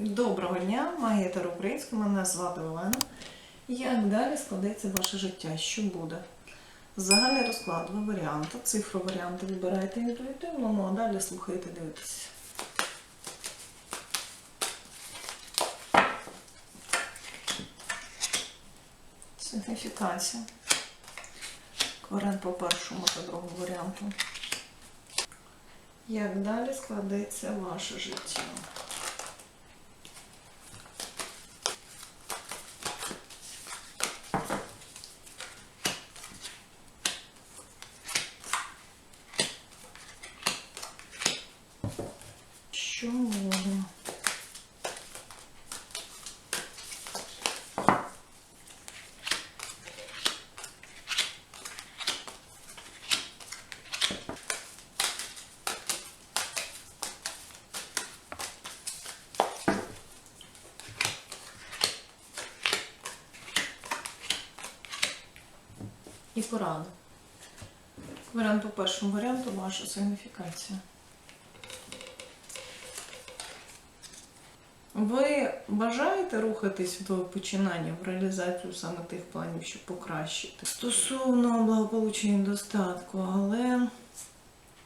Доброго дня, магія Таро Українська, мене звати Олена. Як далі складеться ваше життя? Що буде? Загальний розклад, ви варіанти, цифру варіанти вибираєте інтуїтивно, ну а далі слухайте, дивитесь. Сигніфікація. Кварен по першому та другому варіанту. Як далі складеться ваше життя? Що можна? І порада. Варіант по першому варіанту ваша сигніфікація. Ви бажаєте рухатись в починання, в реалізацію саме тих планів, щоб покращити? Стосовно благополуччя і достатку, але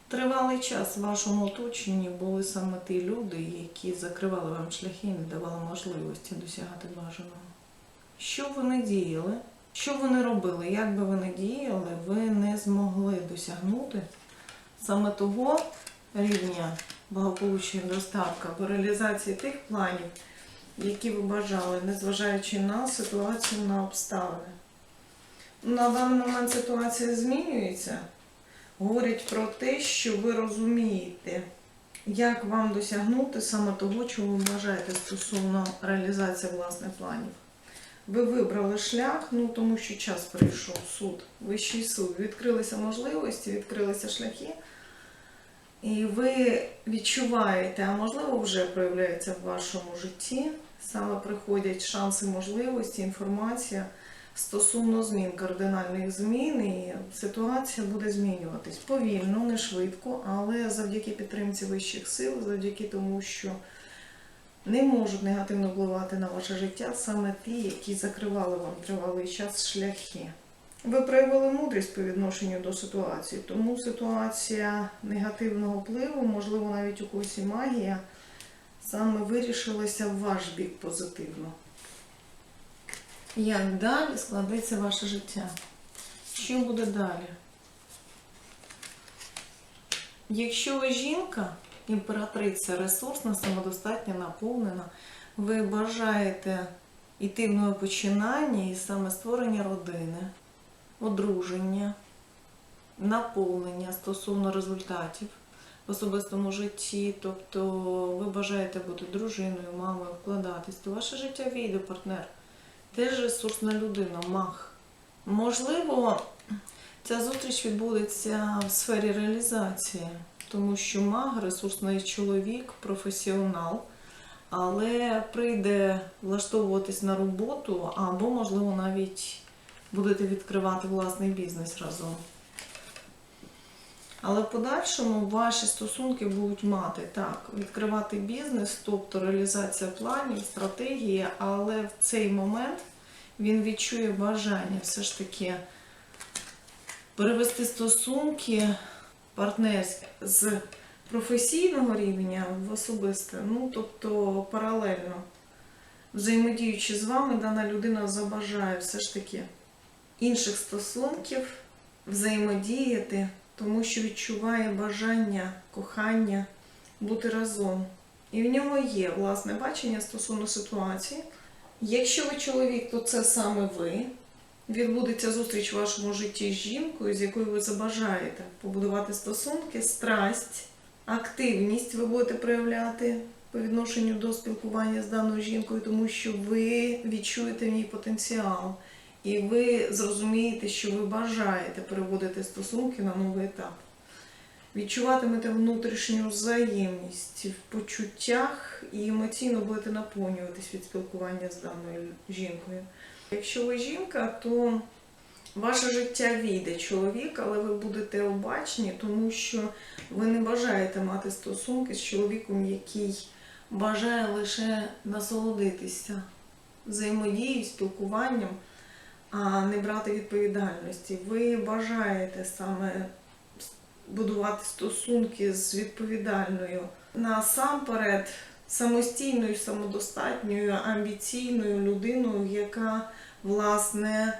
тривалий час в вашому оточенні були саме ті люди, які закривали вам шляхи і не давали можливості досягати бажаного. Що ви не діяли? Що ви не робили? Як би ви не діяли, ви не змогли досягнути саме того рівня благополуччя і достатку або реалізації тих планів, які ви бажали, незважаючи на ситуацію, на обставини. На даний момент ситуація змінюється. Говорять про те, що ви розумієте, як вам досягнути саме того, чого ви бажаєте стосовно реалізації власних планів. Ви вибрали шлях, ну тому що час прийшов суд, вищий суд. Відкрилися можливості, відкрилися шляхи. І ви відчуваєте, а можливо вже проявляється в вашому житті, саме приходять шанси, можливості, інформація стосовно змін, кардинальних змін, і ситуація буде змінюватись повільно, не швидко, але завдяки підтримці вищих сил, завдяки тому, що не можуть негативно впливати на ваше життя саме ті, які закривали вам тривалий час шляхи. Ви проявили мудрість по відношенню до ситуації, тому ситуація негативного впливу, можливо, навіть у когось і магія, саме вирішилася в ваш бік позитивно. Як далі складеться ваше життя? Що буде далі? Якщо ви жінка, імператриця ресурсна, самодостатня, наповнена, ви бажаєте йти в нове починання і саме створення родини, одруження, наповнення стосовно результатів в особистому житті, тобто ви бажаєте бути дружиною, мамою, вкладатись, то ваше життя війде партнер. Теж ресурсна людина, мах. Можливо, ця зустріч відбудеться в сфері реалізації, тому що маг, ресурсний чоловік, професіонал, але прийде влаштовуватись на роботу, або, можливо, навіть будете відкривати власний бізнес разом. Але в подальшому ваші стосунки будуть мати так, відкривати бізнес, тобто реалізація планів, стратегії, але в цей момент він відчує бажання все ж таки перевести стосунки партнерські з професійного рівня в особисте, ну тобто паралельно. Взаємодіючи з вами, дана людина забажає все ж таки інших стосунків взаємодіяти, тому що відчуває бажання, кохання бути разом. І в нього є власне бачення стосовно ситуації. Якщо ви чоловік, то це саме ви. Відбудеться зустріч в вашому житті з жінкою, з якою ви забажаєте побудувати стосунки, страсть, активність ви будете проявляти по відношенню до спілкування з даною жінкою, тому що ви відчуєте в ній потенціал. І ви зрозумієте, що ви бажаєте переводити стосунки на новий етап. Відчуватимете внутрішню взаємність в почуттях і емоційно будете наповнюватись від спілкування з даною жінкою. Якщо ви жінка, то ваше життя війде чоловік, але ви будете обачні, тому що ви не бажаєте мати стосунки з чоловіком, який бажає лише насолодитися взаємодією, спілкуванням, а не брати відповідальності. Ви бажаєте саме будувати стосунки з відповідальною насамперед самостійною, самодостатньою, амбіційною людиною, яка власне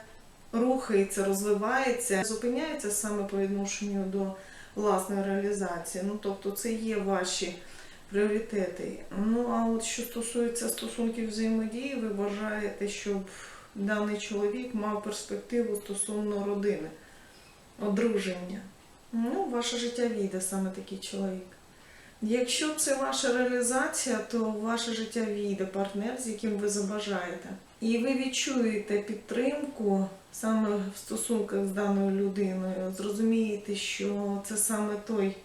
рухається, розвивається, зупиняється саме по відношенню до власної реалізації. Ну тобто, це є ваші пріоритети. Ну а от що стосується стосунків взаємодії, ви бажаєте, щоб даний чоловік мав перспективу стосовно родини, одруження. Ну, ваше життя війде саме такий чоловік. Якщо це ваша реалізація, то ваше життя війде партнер, з яким ви забажаєте. І ви відчуєте підтримку саме в стосунках з даною людиною. Зрозумієте, що це саме той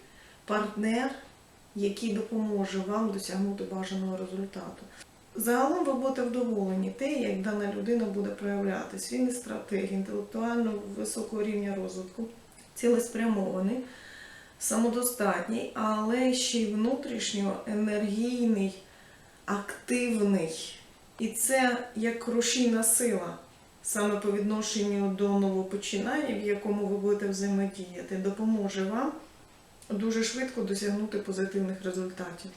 партнер, який допоможе вам досягнути бажаного результату. Загалом ви будете вдоволені те, як дана людина буде проявлятись. Він і стратег, інтелектуально високого рівня розвитку, цілеспрямований, самодостатній, але ще й внутрішньо енергійний, активний. І це як рушійна сила саме по відношенню до новопочинання, в якому ви будете взаємодіяти, допоможе вам дуже швидко досягнути позитивних результатів.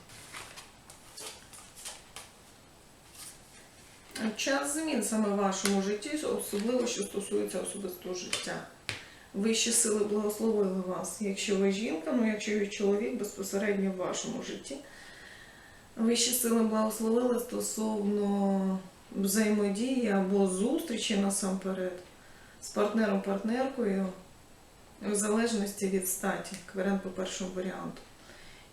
Час змін саме в вашому житті, особливо що стосується особистого життя. Вищі сили благословили вас. Якщо ви жінка, ну якщо ви чоловік безпосередньо в вашому житті. Вищі сили благословили стосовно взаємодії або зустрічі насамперед з партнером-партнеркою в залежності від статі, варіант по першому варіанту.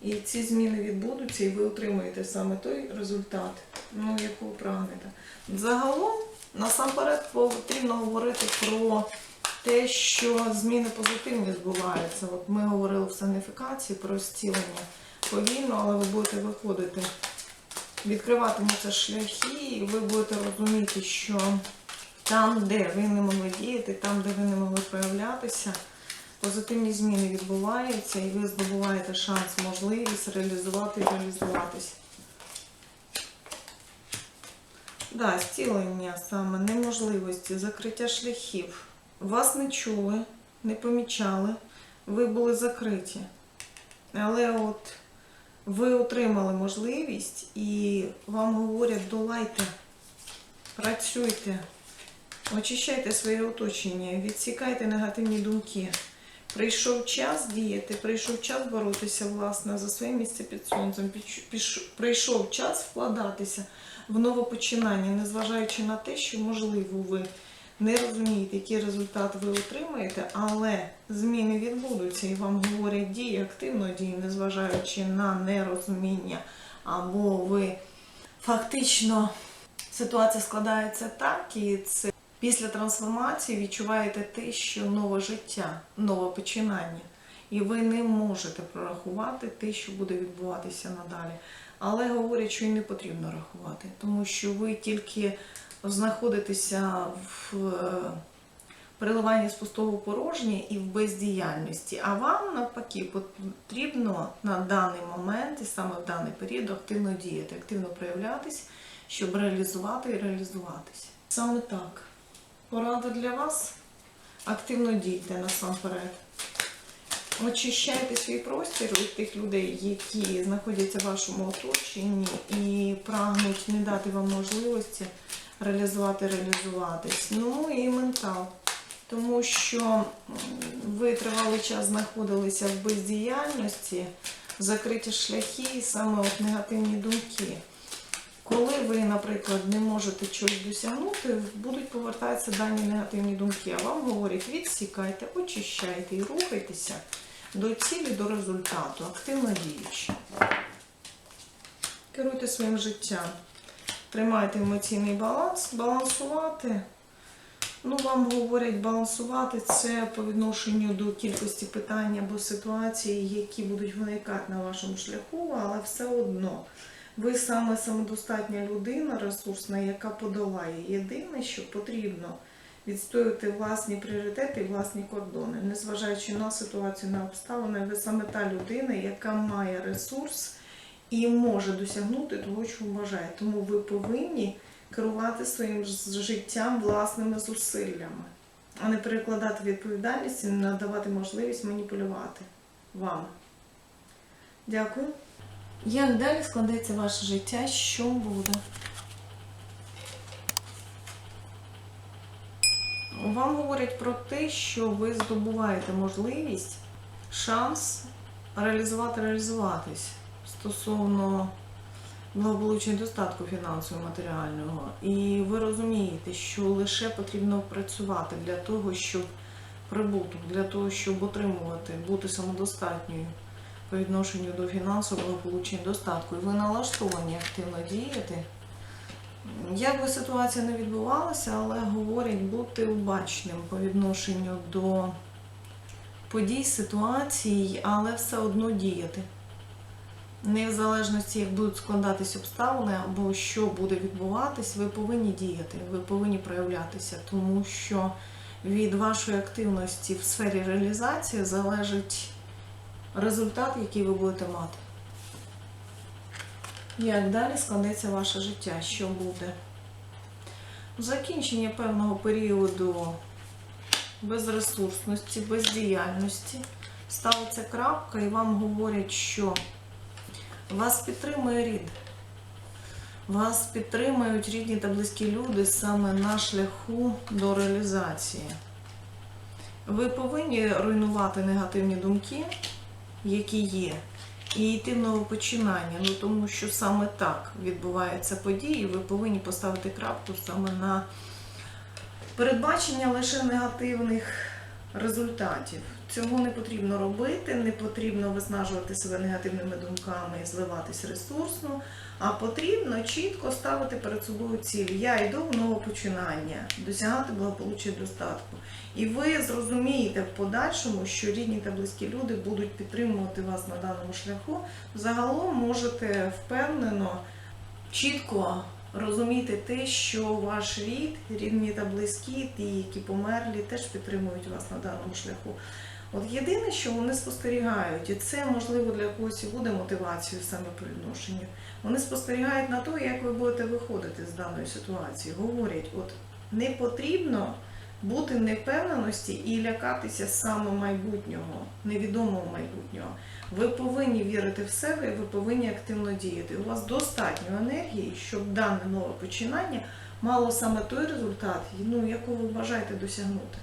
І ці зміни відбудуться, і ви отримаєте саме той результат, ну, якого прагнете. Загалом, насамперед, потрібно говорити про те, що зміни позитивні збуваються. От ми говорили в санифікації про зцілення повільно, але ви будете виходити, відкриватимуться шляхи, і ви будете розуміти, що там, де ви не могли діяти, там, де ви не могли проявлятися, позитивні зміни відбуваються, і ви здобуваєте шанс, можливість реалізувати і реалізуватись. Да, зцілення саме, неможливості, закриття шляхів. Вас не чули, не помічали, ви були закриті. Але от ви отримали можливість і вам говорять, долайте, працюйте, очищайте своє оточення, відсікайте негативні думки. Прийшов час діяти, прийшов час боротися власне за своє місце під сонцем. Прийшов час вкладатися в новопочинання, незважаючи на те, що можливо ви не розумієте, який результат ви отримаєте, але зміни відбудуться і вам говорять дії, активно дії, незважаючи на нерозуміння, або ви фактично ситуація складається так, і це після трансформації відчуваєте те, що нове життя, нове починання. І ви не можете прорахувати те, що буде відбуватися надалі. Але говорять, що і не потрібно рахувати, тому що ви тільки знаходитеся в е, переливанні з пустого порожнє і в бездіяльності. А вам навпаки потрібно на даний момент і саме в даний період активно діяти, активно проявлятись, щоб реалізувати і реалізуватись. Саме так. Порада для вас. Активно дійте насамперед. Очищайте свій простір від тих людей, які знаходяться в вашому оточенні і прагнуть не дати вам можливості реалізувати, реалізуватись. Ну і ментал. Тому що ви тривалий час знаходилися в бездіяльності, закриті шляхи, і саме от негативні думки. Коли ви, наприклад, не можете чогось досягнути, будуть повертатися дані негативні думки, а вам говорять, відсікайте, очищайте і рухайтеся до цілі, до результату, активно діючи. Керуйте своїм життям. Тримайте емоційний баланс, балансувати. Ну, вам говорять, балансувати це по відношенню до кількості питань або ситуацій, які будуть виникати на вашому шляху, але все одно ви саме самодостатня людина, ресурсна, яка подолає. Єдине, що потрібно відстоювати власні пріоритети і власні кордони, незважаючи на ситуацію, на обставини, ви саме та людина, яка має ресурс і може досягнути того, чого бажає. Тому ви повинні керувати своїм життям власними зусиллями, а не перекладати відповідальність і не надавати можливість маніпулювати вами. Дякую. Як далі складеться ваше життя? Що буде? Вам говорять про те, що ви здобуваєте можливість, шанс реалізувати, реалізуватись стосовно благополуччя і достатку фінансового матеріального. І ви розумієте, що лише потрібно працювати для того, щоб прибуток, для того, щоб отримувати, бути самодостатньою по відношенню до фінансового благополуччя достатку. І ви налаштовані активно діяти. Як би ситуація не відбувалася, але говорять бути обачним по відношенню до подій, ситуацій, але все одно діяти. Не в залежності, як будуть складатись обставини або що буде відбуватись, ви повинні діяти, ви повинні проявлятися, тому що від вашої активності в сфері реалізації залежить результат, який ви будете мати. Як далі складеться ваше життя? Що буде? Закінчення певного періоду безресурсності, бездіяльності. Ставиться крапка і вам говорять, що вас підтримує рід. Вас підтримують рідні та близькі люди саме на шляху до реалізації. Ви повинні руйнувати негативні думки, які є, і йти в новопочинання. Ну тому що саме так відбуваються події. Ви повинні поставити крапку саме на передбачення лише негативних результатів. Цього не потрібно робити, не потрібно виснажувати себе негативними думками і зливатись ресурсно, а потрібно чітко ставити перед собою ціль. Я йду в новопочинання, досягати благополуччя достатку. І ви зрозумієте в подальшому, що рідні та близькі люди будуть підтримувати вас на даному шляху. Загалом можете впевнено, чітко розуміти те, що ваш рід, рідні та близькі, ті, які померлі, теж підтримують вас на даному шляху. От єдине, що вони спостерігають, і це можливо для когось і буде мотивацією саме по відношенню. Вони спостерігають на те, як ви будете виходити з даної ситуації. Говорять, от не потрібно бути невпевненості і лякатися саме майбутнього, невідомого майбутнього. Ви повинні вірити в себе, і ви повинні активно діяти. У вас достатньо енергії, щоб дане нове починання мало саме той результат, ну, якого ви бажаєте досягнути.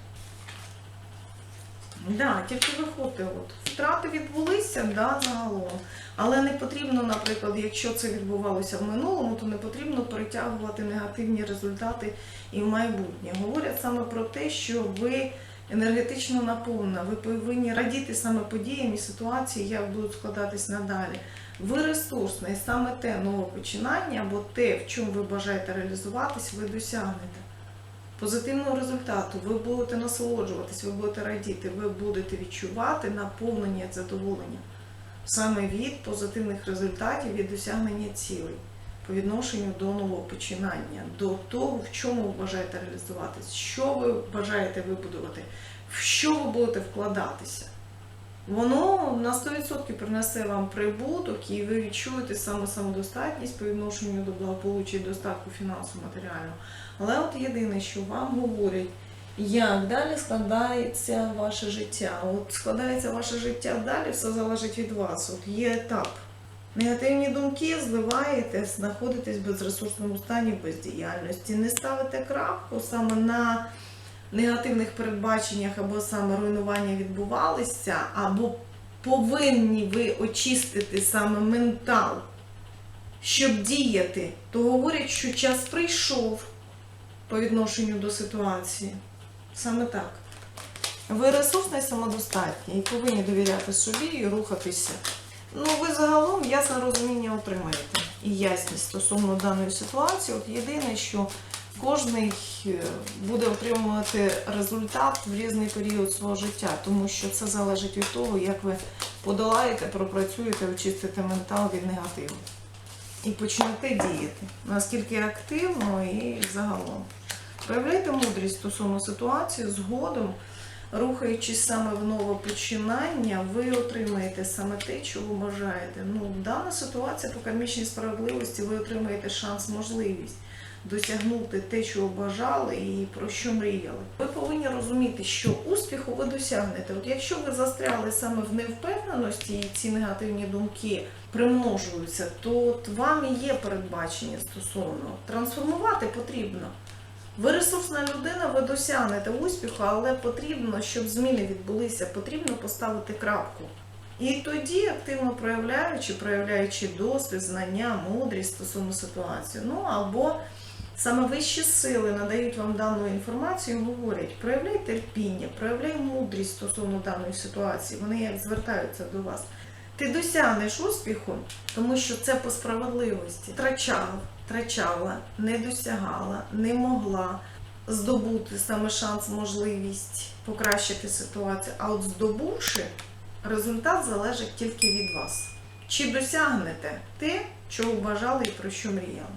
Да, тільки виходьте, от втрати відбулися, да, загалом. Але не потрібно, наприклад, якщо це відбувалося в минулому, то не потрібно перетягувати негативні результати і в майбутнє. Говорять саме про те, що ви енергетично наповнена, ви повинні радіти саме подіям і ситуації, як будуть складатись надалі. Ви ресурсна, і саме те нове починання або те, в чому ви бажаєте реалізуватись, ви досягнете позитивного результату, ви будете насолоджуватись, ви будете радіти, ви будете відчувати наповнення задоволення саме від позитивних результатів від досягнення цілей по відношенню до нового починання, до того, в чому ви бажаєте реалізуватись, що ви бажаєте вибудувати, в що ви будете вкладатися. Воно на 100% принесе вам прибуток, і ви відчуєте саме самодостатність по відношенню до благополуччя і достатку фінансово матеріального. Але от єдине, що вам говорять, як далі складається ваше життя. От складається ваше життя далі, все залежить від вас. От є етап. Негативні думки зливаєте, знаходитесь в безресурсному стані бездіяльності. Не ставите крапку саме на негативних передбаченнях або саме руйнування відбувалися, або повинні ви очистити саме ментал, щоб діяти, то говорять, що час прийшов по відношенню до ситуації. Саме так. Ви ресурсна і самодостатні і повинні довіряти собі і рухатися. Ну, ви загалом ясне розуміння отримаєте і ясність стосовно даної ситуації. От єдине, що кожний е, буде отримувати результат в різний період свого життя, тому що це залежить від того, як ви подолаєте, пропрацюєте, очистите ментал від негативу. І почнете діяти наскільки активно і загалом. Проявляйте мудрість стосовно ситуації, згодом рухаючись саме в нове починання, ви отримаєте саме те, чого бажаєте. Ну, дана ситуація по кармічній справедливості, ви отримаєте шанс, можливість досягнути те, чого бажали і про що мріяли. Ви повинні розуміти, що успіху ви досягнете. От якщо ви застряли саме в невпевненості і ці негативні думки примножуються, то от вам є передбачення стосовно трансформувати потрібно. Ви ресурсна людина, ви досягнете успіху, але потрібно, щоб зміни відбулися, потрібно поставити крапку. І тоді, активно проявляючи, проявляючи досвід, знання, мудрість стосовно ситуації, ну або саме вищі сили надають вам дану інформацію, і говорять, проявляй терпіння, проявляй мудрість стосовно даної ситуації. Вони як звертаються до вас. Ти досягнеш успіху, тому що це по справедливості. Втрачав, втрачала, не досягала, не могла здобути саме шанс, можливість покращити ситуацію. А от здобувши, результат залежить тільки від вас. Чи досягнете те, чого бажали і про що мріяли?